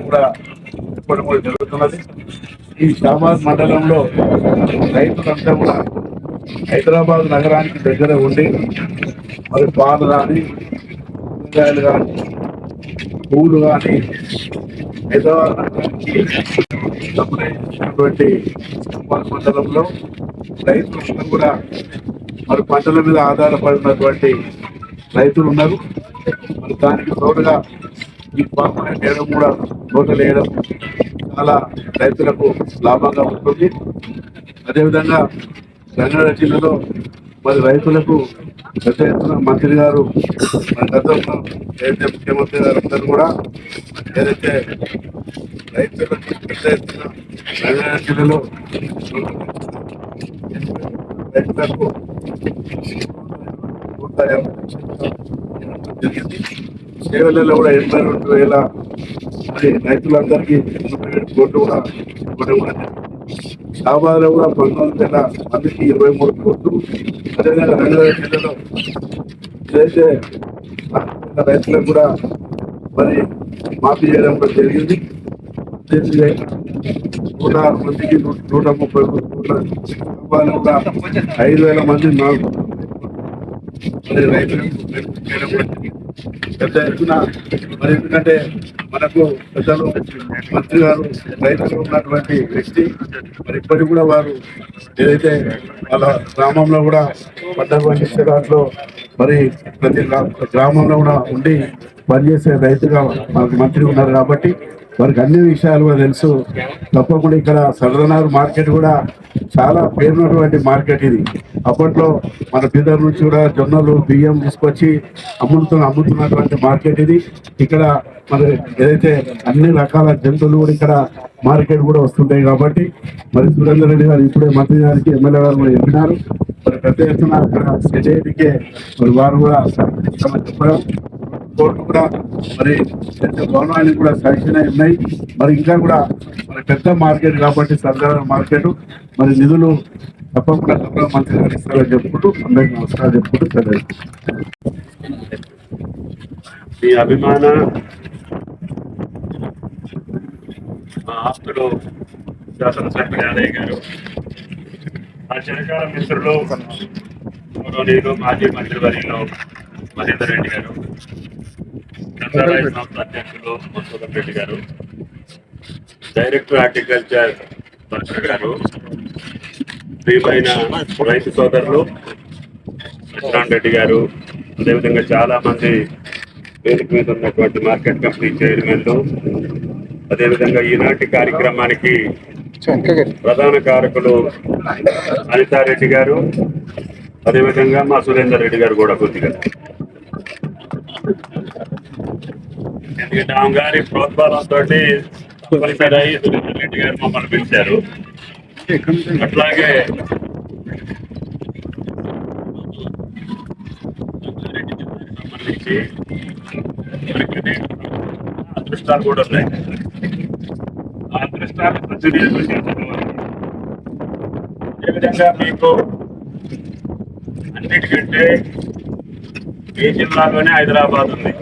కూడా ఇవ్వడం కూడా జరుగుతున్నది ఈ షాబాద్ మండలంలో రైతులంతా కూడా హైదరాబాద్ నగరానికి దగ్గర ఉండి మరి పాలు కానీ కూరగాయలు కానీ పూలు కానీ హైదరాబాద్ నగరానికి సప్లై చేసినటువంటి మండలంలో రైతులంతా కూడా మరి పంటల మీద ఆధారపడినటువంటి రైతులు ఉన్నారు. మరి దానికి తోడుగా ఈ పర్మనెంట్ వేయడం కూడా తోటలు వేయడం చాలా రైతులకు లాభంగా ఉంటుంది. అదేవిధంగా రంగారెడ్డి జిల్లాలో మరి రైతులకు పెద్ద ఎత్తున మంత్రి గారు మరి గతంలో ఏదైతే ముఖ్యమంత్రి గారు అందరూ కూడా ఏదైతే రైతులకు పెద్ద ఎత్తున రంగారెడ్డి జిల్లాలో రైతులకు నూట యాభై లక్షల జరిగింది సేవలలో కూడా ఎనభై రెండు వేల మరి రైతులందరికీ ఎనభై ఏడు కోట్లు కూడా ఇవ్వడం కూడా జరిగింది. కూడా పంతొమ్మిది వేల మందికి ఇరవై మూడు కోట్లు అదేవిధంగా రెండు వేల జిల్లాలో ఏదైతే రైతులకు కూడా మరి మాఫీ చేయడం కూడా జరిగింది కూడా ఆరు మందికి నూట ముప్పై కోట్ల కూడా ఐదు వేల మంది నాకు మరి చేయడం పెద్ద ఎత్తున మరి ఎందుకంటే మనకు పెద్దలు మంత్రి గారు రైతులు ఉన్నటువంటి వ్యక్తి మరి ఇప్పటికి కూడా వారు ఏదైతే వాళ్ళ గ్రామంలో కూడా పంటలు పండించే దాంట్లో మరి ప్రతి గ్రా- గ్రామంలో కూడా ఉండి పనిచేసే రైతుగా మనకు మంత్రి ఉన్నారు కాబట్టి వారికి అన్ని విషయాలు కూడా తెలుసు. తప్పకుండా ఇక్కడ సదరనార్ మార్కెట్ కూడా చాలా పేరున్నటువంటి మార్కెట్ ఇది. అప్పట్లో మన బీదర్ నుంచి కూడా జొన్నలు బియ్యం తీసుకొచ్చి అమ్ముతున్న అమ్ముతున్నటువంటి మార్కెట్ ఇది. ఇక్కడ మరి ఏదైతే అన్ని రకాల జంతువులు కూడా ఇక్కడ మార్కెట్ కూడా వస్తుంటాయి కాబట్టి మరి సురేందర్ రెడ్డి గారు ఇప్పుడే మంత్రి గారికి ఎమ్మెల్యే గారు కూడా చెప్పినారు. మరి పెద్ద ఎత్తున అక్కడ సెటైటీకే మరి వారు కూడా చెప్పడం కోర్టు కూడా మరి పెద్ద భవనాలు కూడా శాంక్షన్ అయి ఉన్నాయి. మరి ఇంకా కూడా మరి పెద్ద మార్కెట్ కాబట్టి సర్దార్ మార్కెట్. మరి నిధులు తప్పకుండా గౌరవ మంత్రి గారు ఇస్తారని చెప్పుకుంటూ అందరికీ నమస్కారం చెప్పుకుంటూ సరే మీ అభిమాన మా ఆస్తులు శాసనసభ్యుడు యాదయ్య గారు ఆ చిరకాల మిత్రులు నేను మాజీ మంత్రివర్యులు మహేందర్ రెడ్డి గారు చంద్రరాయ సంస్థ అధ్యక్షులు మధుసూదన్ రెడ్డి గారు డైరెక్టర్ హార్టికల్చర్ గారు ప్రియమైన రైతు సోదరులు కృష్ణాన్ రెడ్డి గారు అదేవిధంగా చాలా మంది వేదిక మీద ఉన్నటువంటి మార్కెట్ కంపెనీ చైర్మన్లు అదేవిధంగా ఈనాటి కార్యక్రమానికి ప్రధాన కారకులు అనితారెడ్డి గారు అదేవిధంగా మా సురేందర్ రెడ్డి గారు కూడా కొద్దిగా. ఎందుకంటే ఆమె గారి ప్రోత్సాహంతో క్వాలిఫైడ్ అయ్యి సురేందర్ రెడ్డి గారు మమ్మల్ని పిలిచారు. అట్లాగే సంబంధించి అదృష్టాలు కూడా ఉన్నాయి. ఆ అదృష్టాన్ని సద్వినియోగం ఏ విధంగా మీకు అన్నిటికంటే ఈ జిల్లాలోనే హైదరాబాద్ ఉంది?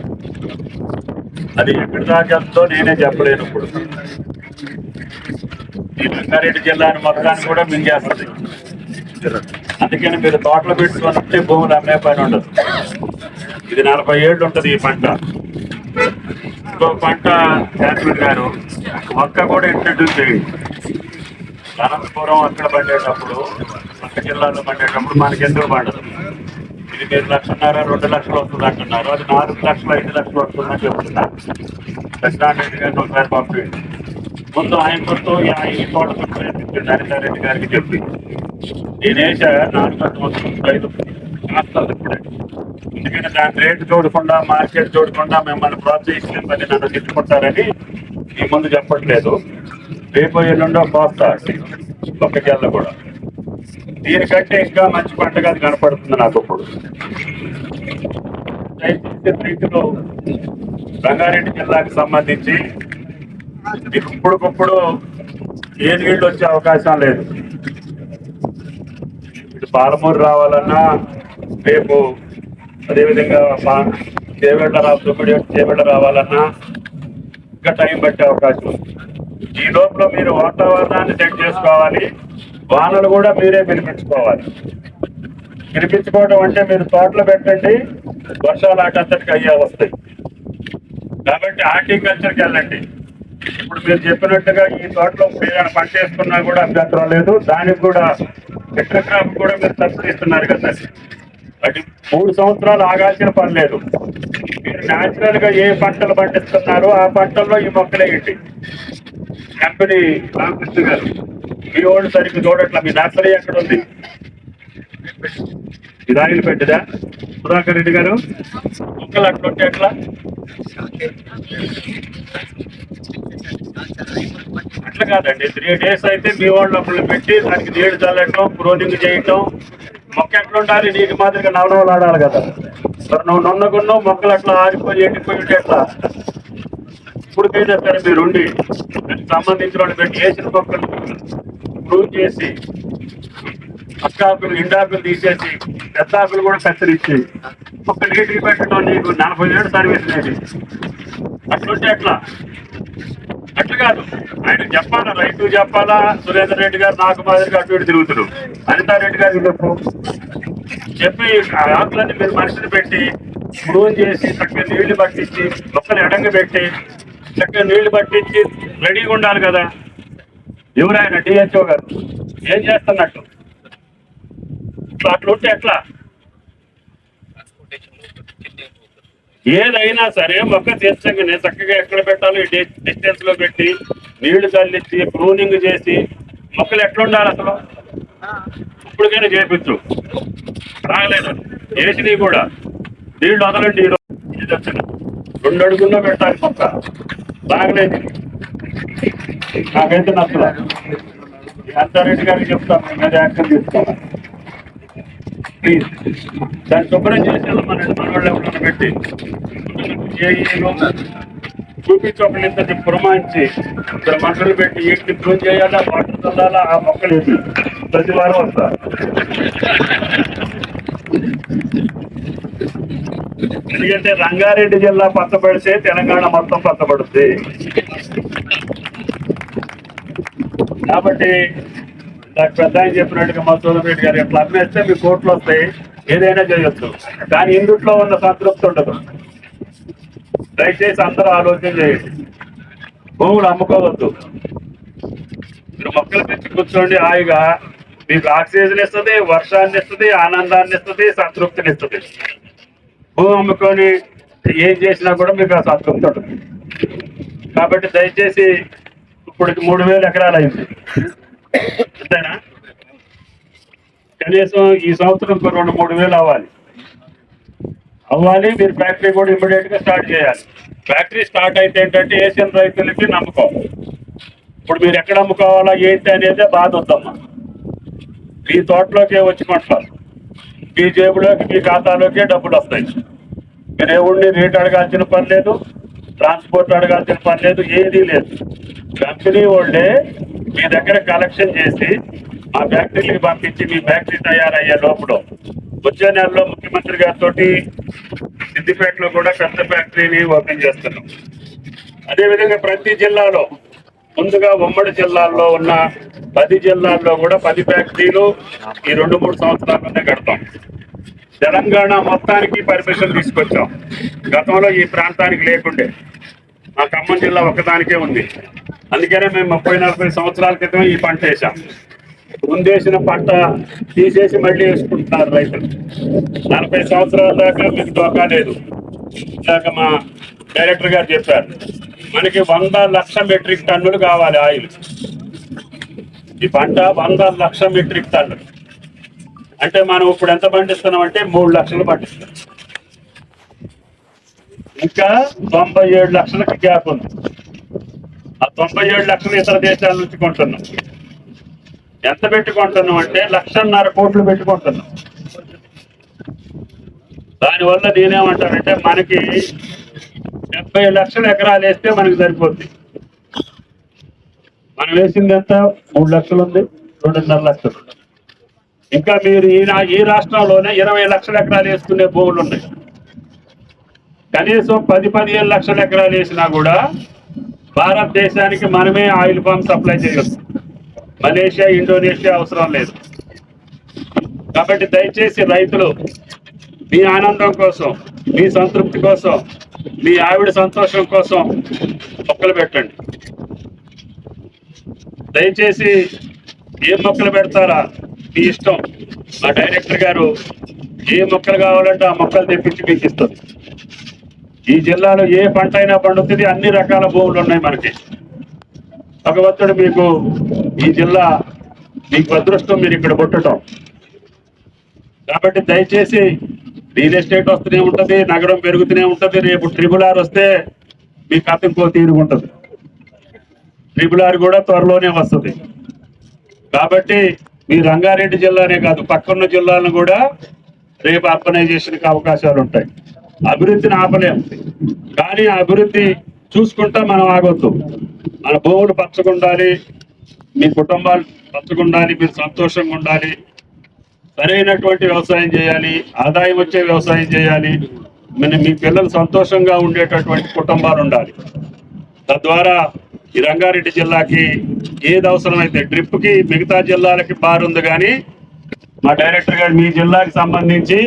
అది ఎక్కడి దాకా వెళ్తుందో నేనే చెప్పలేను ఇప్పుడు. ఈ రంగారెడ్డి జిల్లాని మొత్తాన్ని కూడా మింగేస్తుంది. అందుకని మీరు తోటలు పెట్టుకొని వస్తే భూములు అమ్మే పని ఉండదు. ఇది నలభై ఏళ్ళు ఉంటుంది ఈ పంట. ఇంకో పంట శాస్త్రి గారు మొక్క కూడా ఇంట్రడ్యూస్ చేయండి. అనంతపురం అక్కడ పండేటప్పుడు పక్క జిల్లాలో పండేటప్పుడు మనకెందుకు పండదు? ఇది మీరు లక్షన్నర రెండు లక్షలు వస్తుంది అంటున్నారు. అది నాలుగు లక్షలు ఐదు లక్షలు వస్తుందని చెప్తున్నారు. కృష్ణారెడ్డి గారిని ఒకసారి పంపించండి. ముందు ఆయన గుర్తు ఈ ఆయన తోట చుట్టూ వేపించండి గారికి చెప్పి. నేనేసా నాలుగు లక్షలు వస్తుంది. ఐదు కాస్తుంది ఇప్పుడే. ఎందుకంటే దాని రేటు చూడకుండా మార్కెట్ చూడకుండా మిమ్మల్ని ప్రోత్సహించలేం మళ్ళీ నన్ను తిట్టుకుంటారని ఈ ముందు చెప్పట్లేదు. రేపు ఎల్లుండో కోస్తా ఒక్క కూడా. దీనికంటే ఇంకా మంచి పంటగా అది కనపడుతుంది నాకు ఇప్పుడు. దయచేసి రంగారెడ్డి జిల్లాకు సంబంధించి ఇప్పుడుకప్పుడు ఏ నీళ్ళు వచ్చే అవకాశం లేదు. ఇటు పాలమూరు రావాలన్నా రేపు అదేవిధంగా పా- చేవెళ్ళ రా సుబ్బడి చేవెళ్ళ రావాలన్నా ఇంకా టైం పట్టే అవకాశం ఉంది. ఈ లోపల మీరు వాతావరణాన్ని సెట్ చేసుకోవాలి. వానలు కూడా మీరే పిలిపించుకోవాలి. పిలిపించుకోవడం అంటే మీరు తోటలు పెట్టండి వర్షాలు అటంతటికి అయ్యే వస్తాయి. కాబట్టి హార్టికల్చర్కి వెళ్ళండి. ఇప్పుడు మీరు చెప్పినట్టుగా ఈ తోటలో ఏదైనా పంట వేసుకున్నా కూడా అభ్యంతరం లేదు. దానికి కూడా ఎక్కడ క్రాప్ కూడా మీరు సబ్సిడీ ఇస్తున్నారు కదా. అది మూడు సంవత్సరాలు ఆగాల్సిన పని లేదు. మీరు న్యాచురల్గా ఏ పంటలు పండిస్తున్నారో ఆ పంటల్లో ఈ మొక్కలేయండి కంపెనీ రామకృష్ణ గారు మీ ఓడి సరిగ్గా చూడట్లా మీ నర్సరీ ఎక్కడ ఉంది? ఇది ఆయిల్ పెట్టిదా సుధాకర్ రెడ్డి గారు మొక్కలు అట్లా ఉంటే ఎట్లా? అట్లా కాదండి త్రీ డేస్ అయితే మీ వాళ్ళు అప్పుడు పెట్టి దానికి నీళ్ళు చల్లటం క్రోనింగ్ చేయటం మొక్క ఎట్లా ఉండాలి? నీటి మాదిరిగా నవనవలాడాలి కదా. సార్ నువ్వు నొన్నగున్నావు మొక్కలు అట్లా ఆరిపోయి ఎండిపోయి ఉంటే ఎట్లా? ఇప్పటికైనా సరే మీరు ఉండి దానికి సంబంధించిన వాళ్ళు పెట్టి వేసిన ప్రూవ్ చేసి పక్కాకులు ఇండాకులు తీసేసి పెద్దాకులు కూడా కత్తిరించి ఒక్క నీటికి పెట్టడం నీకు నలభై ఏడు సర్వీస్ లేదు. అట్లుంటే అట్లా అట్లా కాదు. ఆయన చెప్పాలా రైతు చెప్పాలా? సురేందర్ రెడ్డి గారు నాకు మాదిరిగా అటు ఇటు తిరుగుతున్నారు. అనితారెడ్డి గారు చెప్పు చెప్పి ఆ ఆకులన్నీ మీరు మనుషులు పెట్టి ప్రూవ్ చేసి చక్కగా నీళ్ళు పట్టించి మొక్కలు ఎడంగా పెట్టి చక్కగా నీళ్ళు పట్టించి రెడీగా ఉండాలి కదా. ఎవరు ఆయన డిహెచ్ఓ గారు ఏం చేస్తున్నట్టు? ఇట్లా అట్లుంటే ఎట్లా? ఏదైనా సరే మొక్క తీర్చంగానే చక్కగా ఎక్కడ పెట్టాలో డిస్టెన్స్లో పెట్టి నీళ్ళు చల్లించి ప్రూనింగ్ చేసి మొక్కలు ఎట్లుండాలి అసలు? ఇప్పటికైనా చేపించు. రాలేదు. చేసినవి కూడా. నీళ్ళు వదలండి ఈరోజు. రెండు అడుగుల్లో పెట్టాలి మొక్క. బాగలేదు నాకైతే నచ్చల. అంతారెడ్డి గారికి చెప్తాను మీ మీద యాక్షన్ తీసుకోవాలి. ప్లీజ్ దాన్ని శుభ్రం చేసి మన మనవాళ్ళు ఎవరైనా పెట్టి. ఏఈలో చూపించి ఒకళ్ళు ఇంత పురమాయించి ఇక్కడ మంటలు పెట్టి ఏంటి క్లోజ్ చేయాలా వాటర్ చల్లాలా ఆ మొక్కలు వేసి. ప్రతి వారం వస్తారు ఎందుకంటే రంగారెడ్డి జిల్లా పచ్చబడితే తెలంగాణ మొత్తం పచ్చబడుద్ది. కాబట్టి నాకు పెద్ద ఆయన చెప్పినట్టుగా మా సోదరెడ్డి గారు ఎట్లా అమ్మేస్తే మీ కోర్టులు వస్తాయి ఏదైనా చేయొచ్చు. కానీ ఇందుట్లో ఉన్న సంతృప్తి ఉండదు. దయచేసి అందరూ ఆలోచన చేయండి. భూములు అమ్ముకోవద్దు. మీరు మొక్కలు పెంచి కూర్చోండి హాయిగా. మీకు ఆక్సిజన్ ఇస్తుంది వర్షాన్ని ఇస్తుంది ఆనందాన్ని ఇస్తుంది సంతృప్తిని ఇస్తుంది. భూమి అమ్ముకొని ఏం చేసినా కూడా మీకు ఆ సంతృప్తి ఉంటుంది. కాబట్టి దయచేసి ఇప్పుడు మూడు వేల ఎకరాలు అయింది. అంతేనా? కనీసం ఈ సంవత్సరం రెండు మూడు వేలు అవ్వాలి. అవ్వాలి మీరు ఫ్యాక్టరీ కూడా ఇమ్మీడియట్గా స్టార్ట్ చేయాలి. ఫ్యాక్టరీ స్టార్ట్ అయితే ఏంటంటే ఏషియన్ రైతులకి నమ్మకం. ఇప్పుడు మీరు ఎక్కడ అమ్ముకోవాలా ఏంటి అనేది బాధ వద్దమ్మా. మీ తోటలోకే వచ్చి కొంటారు మీ జేబులోకి మీ ఖాతాలోకే డబ్బులు వస్తాయి. మీరు ఎవరిని రేట్ అడగాల్సిన పని లేదు ట్రాన్స్పోర్ట్ అడగాల్సిన పని లేదు ఏదీ లేదు. కంపెనీ వాళ్ళే మీ దగ్గర కలెక్షన్ చేసి ఆ ఫ్యాక్టరీకి పంపించి మీ ఫ్యాక్టరీ తయారయ్యే లోపల వచ్చే నెలలో ముఖ్యమంత్రి గారితో సిద్దిపేటలో కూడా పెద్ద ఫ్యాక్టరీని ఓపెన్ చేస్తున్నాం. అదేవిధంగా ప్రతి జిల్లాలో ముందుగా ఉమ్మడి జిల్లాల్లో ఉన్న పది జిల్లాల్లో కూడా పది ఫ్యాక్టరీలు ఈ రెండు మూడు సంవత్సరాలనే కడతాం. తెలంగాణ మొత్తానికి పర్మిషన్ తీసుకొచ్చాం. గతంలో ఈ ప్రాంతానికి లేకుండే. మా ఖమ్మం జిల్లా ఒక్కదానికే ఉంది. అందుకనే మేము ముప్పై నలభై సంవత్సరాల క్రితం ఈ పంట వేసాం. ముందేసిన పంట తీసేసి మళ్ళీ వేసుకుంటున్నారు రైతులు. నలభై సంవత్సరాల దాకా మీకు డోకా లేదు. ఇందాక మా డైరెక్టర్ గారు చెప్పారు. మనకి వంద లక్ష మెట్రిక్ టన్నులు కావాలి ఆయిల్. ఈ పంట వంద లక్ష మెట్రిక్ టన్నులు. అంటే మనం ఇప్పుడు ఎంత పండిస్తున్నాం అంటే మూడు లక్షలు పండిస్తున్నాం. ఇంకా తొంభై ఏడు లక్షలకి గ్యాప్ ఉంది. ఆ తొంభై ఏడు లక్షలు ఇతర దేశాల నుంచి కొంటున్నాం. ఎంత పెట్టుకుంటున్నాం అంటే లక్షన్నర కోట్లు పెట్టుకుంటున్నాం. దానివల్ల నేనేమంటానంటే మనకి ముప్పై లక్షల ఎకరాలు వేస్తే మనకి సరిపోద్ది. మనం వేసింది ఎంత? మూడు లక్షలు ఉంది. రెండున్నర లక్షలు ఇంకా మీరు ఈ ఈ రాష్ట్రంలోనే ఇరవై లక్షల ఎకరాలు వేసుకునే భూములు ఉన్నాయి. కనీసం పది పదిహేను లక్షల ఎకరాలు వేసినా కూడా భారతదేశానికి మనమే ఆయిల్ పామ్ సప్లై చేయొచ్చు. మలేషియా ఇండోనేషియా అవసరం లేదు. కాబట్టి దయచేసి రైతులు మీ ఆనందం కోసం మీ సంతృప్తి కోసం మీ ఆవిడ సంతోషం కోసం మొక్కలు పెట్టండి. దయచేసి ఏ మొక్కలు పెడతారా? మీ ఇష్టం. మా డైరెక్టర్ గారు ఏ మొక్కలు కావాలంటే ఆ మొక్కలు తెప్పించి మీకు ఇస్తుంది ఈ జిల్లాలో ఏ పంట అయినా పండుతుంది. అన్ని రకాల భూములు ఉన్నాయి మనకి. భగవంతుడు మీకు ఈ జిల్లా మీకు అదృష్టం మీరు ఇక్కడ పుట్టడం కాబట్టి దయచేసి రియల్ ఎస్టేట్ వస్తూనే ఉంటది నగరం పెరుగుతూనే ఉంటది. రేపు ట్రిపుల్ ఆర్ వస్తే మీ కథ ఇంకో తీరుగుంటది ట్రిపుల్ ఆర్ కూడా త్వరలోనే వస్తుంది. కాబట్టి మీ రంగారెడ్డి జిల్లానే కాదు పక్కన్న జిల్లాలను కూడా రేపు అర్బనైజేషన్కి అవకాశాలు ఉంటాయి. అభివృద్ధిని ఆపలేం. కానీ అభివృద్ధి చూసుకుంటా మనం ఆగొద్దు. మన భూములు పచ్చగుండాలి మీ కుటుంబాలు పచ్చగుండాలి మీరు సంతోషంగా ఉండాలి. సరైనటువంటి వ్యవసాయం చేయాలి ఆదాయం వచ్చే వ్యవసాయం చేయాలి మన మీ పిల్లలు సంతోషంగా ఉండేటటువంటి కుటుంబాలు ఉండాలి. తద్వారా ఈ రంగారెడ్డి జిల్లాకి ఏది అవసరమైతే డ్రిప్కి మిగతా జిల్లాలకి బార్ ఉంది కానీ మా డైరెక్టర్ గారు మీ జిల్లాకి సంబంధించి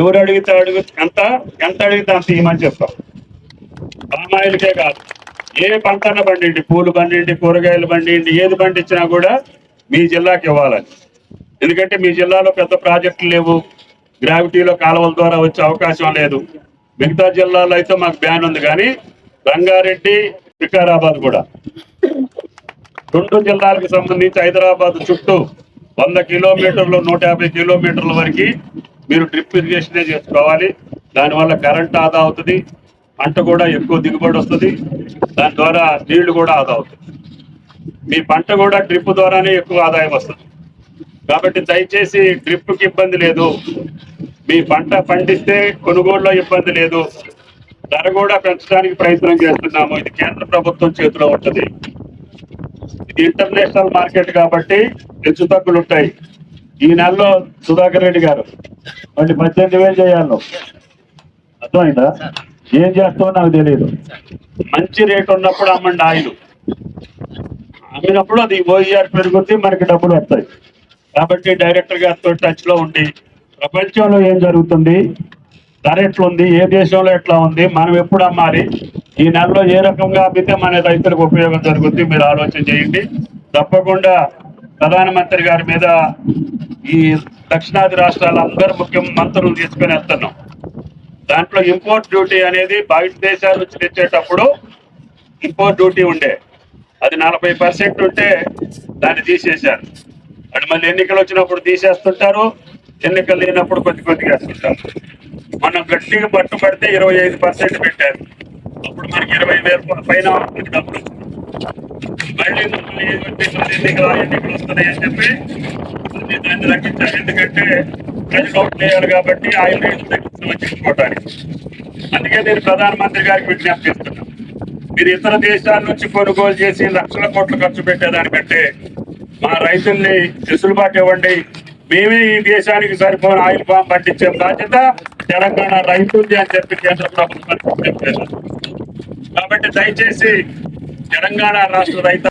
ఎవరు అడిగితే అడుగు ఎంత ఎంత అడిగితే అంత ఇవ్వమని చెప్తాం. పామాయిల్కే కాదు. ఏ పంటన పండిండి పూలు పండిండి కూరగాయలు పండిండి ఏది పండించినా కూడా మీ జిల్లాకి ఇవ్వాలని. ఎందుకంటే మీ జిల్లాలో పెద్ద ప్రాజెక్టులు లేవు. గ్రావిటీలో కాలువల ద్వారా వచ్చే అవకాశం లేదు. మిగతా జిల్లాలో అయితే మాకు బ్యాన్ ఉంది కానీ రంగారెడ్డి వికారాబాద్ కూడా. రెండు జిల్లాలకు సంబంధించి హైదరాబాద్ చుట్టూ వంద కిలోమీటర్లు నూట యాభై కిలోమీటర్ల వరకు మీరు డ్రిప్ ఇరిగేషనే చేసుకోవాలి. దానివల్ల కరెంట్ ఆదా అవుతుంది. పంట కూడా ఎక్కువ దిగుబడి వస్తుంది. దాని ద్వారా నీళ్ళు కూడా ఆదా అవుతుంది మీ పంట కూడా డ్రిప్ ద్వారానే ఎక్కువ ఆదాయం వస్తుంది. కాబట్టి దయచేసి డ్రిప్కి ఇబ్బంది లేదు. మీ పంట పండిస్తే కొనుగోలులో ఇబ్బంది లేదు. ధర కూడా పెంచడానికి ప్రయత్నం చేస్తున్నాము. ఇది కేంద్ర ప్రభుత్వం చేతిలో ఉంటుంది. ఇది ఇంటర్నేషనల్ మార్కెట్ కాబట్టి హెచ్చు తగ్గులు ఉంటాయి. ఈ నెలలో సుధాకర్ రెడ్డి గారు మళ్ళీ పద్దెనిమిది వేలు చేయాలి అర్థమైందా? ఏం చేస్తామో నాకు తెలియదు మంచి రేట్ ఉన్నప్పుడు అమ్మండి ఆయిల్. అమ్మినప్పుడు అది ఓఈఆర్ పెరుగుద్ది మనకి డబ్బులు వస్తాయి. కాబట్టి డైరెక్టర్ గారితో టచ్లో ఉండి ప్రపంచంలో ఏం జరుగుతుంది? ధర ఎట్లుంది ఏ దేశంలో ఎట్లా ఉంది మనం ఎప్పుడు అమ్మాలి? ఈ నెలలో ఏ రకంగా అమ్మితే మన రైతులకు ఉపయోగం జరుగుతుంది మీరు ఆలోచన చేయండి. తప్పకుండా ప్రధానమంత్రి గారి మీద ఈ దక్షిణాది రాష్ట్రాల అందరు ముఖ్య మంత్రులు తీసుకొని వెళ్తున్నాం. దాంట్లో ఇంపోర్ట్ డ్యూటీ అనేది బయట దేశాల నుంచి తెచ్చేటప్పుడు ఇంపోర్ట్ డ్యూటీ ఉండే. అది నలభై పర్సెంట్ ఉంటే దాన్ని తీసేశారు. అంటే మళ్ళీ ఎన్నికలు వచ్చినప్పుడు తీసేస్తుంటారు ఎన్నికలు లేనప్పుడు కొద్ది కొద్దిగా వేస్తుంటారు. మనం గట్టిగా పట్టుబడితే ఇరవై ఐదు పర్సెంట్ పెట్టారు. అప్పుడు మనకి ఇరవై వేల పైన వస్తుంది డబ్బులు. మళ్ళీ ఎన్నికలు ఎన్నికలు ఆ ఎన్నికలు వస్తున్నాయి అని చెప్పి మళ్ళీ దాన్ని తగ్గించారు ఎందుకంటే ప్రజలు ఓట్లు వేయాలి కాబట్టి ఆయిల్ రేట్లు తగ్గించమని చెప్పుకోవడానికి అందుకే నేను ప్రధానమంత్రి గారికి విజ్ఞప్తి చేస్తున్నాను. మీరు ఇతర దేశాల నుంచి కొనుగోలు చేసి లక్షల కోట్లు ఖర్చు పెట్టేదానికంటే మా రైతుల్ని వెసులుబాటు ఇవ్వండి. మేమే ఈ దేశానికి సరిపోయిన ఆయిల్ పామ్ పండించే బాధ్యత తెలంగాణ రైతుల్ని అని చెప్పి కేంద్ర ప్రభుత్వం చెప్పారు కాబట్టి దయచేసి తెలంగాణ రాష్ట్ర రైతు